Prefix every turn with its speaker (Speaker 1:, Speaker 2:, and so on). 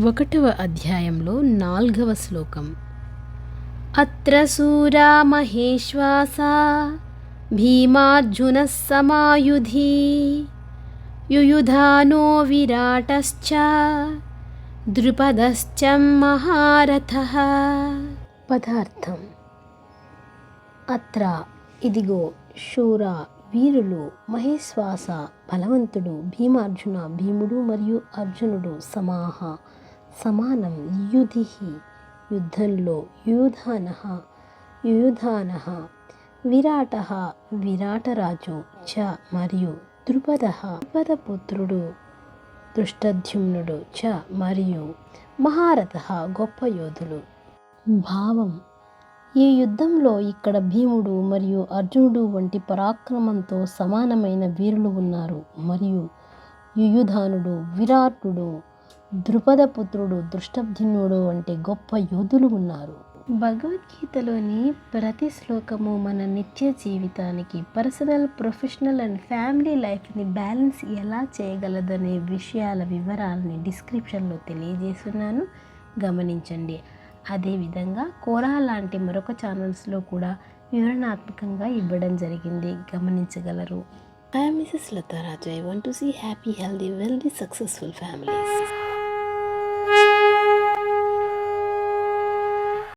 Speaker 1: ఒకటవ అధ్యాయంలో నాల్గవ శ్లోకం. అత్ర సూరా మహేశ్వాస భీమార్జున సమాయుధి యుయుధానో విరాటశ్చ ద్రుపదశ్చ మహారథ. పదార్థం. అత్ర ఇదిగో శూర వీరులు మహేశ్వాస బలవంతుడు భీమార్జున భీముడు మరియు అర్జునుడు సమాహ. సమానం యుధి యుద్ధంలో యుయుధాన యుయుధాన విరాట విరాటరాజు చ మరియు ద్రుపద ద్రుపదపుత్రుడు దృష్టద్యుమ్నుడు చ మరియు మహారథ గొప్ప యోధులు. భావం ఈ యుద్ధంలో ఇక్కడ భీముడు మరియు అర్జునుడు వంటి పరాక్రమంతో సమానమైన వీరులు ఉన్నారు. మరియు యుయుధానుడు విరాటుడు ద్రుపదపుత్రుడు దృష్టభ్యునుడు వంటి గొప్ప యోధులు ఉన్నారు. భగవద్గీతలోని ప్రతి శ్లోకము మన నిత్య జీవితానికి పర్సనల్ ప్రొఫెషనల్ అండ్ ఫ్యామిలీ లైఫ్ని బ్యాలెన్స్ ఎలా చేయగలదనే విషయాల వివరాలని డిస్క్రిప్షన్లో తెలియజేస్తున్నాను. గమనించండి. అదేవిధంగా కోరా లాంటి మరొక ఛానల్స్లో కూడా వివరణాత్మకంగా ఇవ్వడం జరిగింది. గమనించగలరు. I Mrs Latharaju I want to see happy healthy wealthy successful families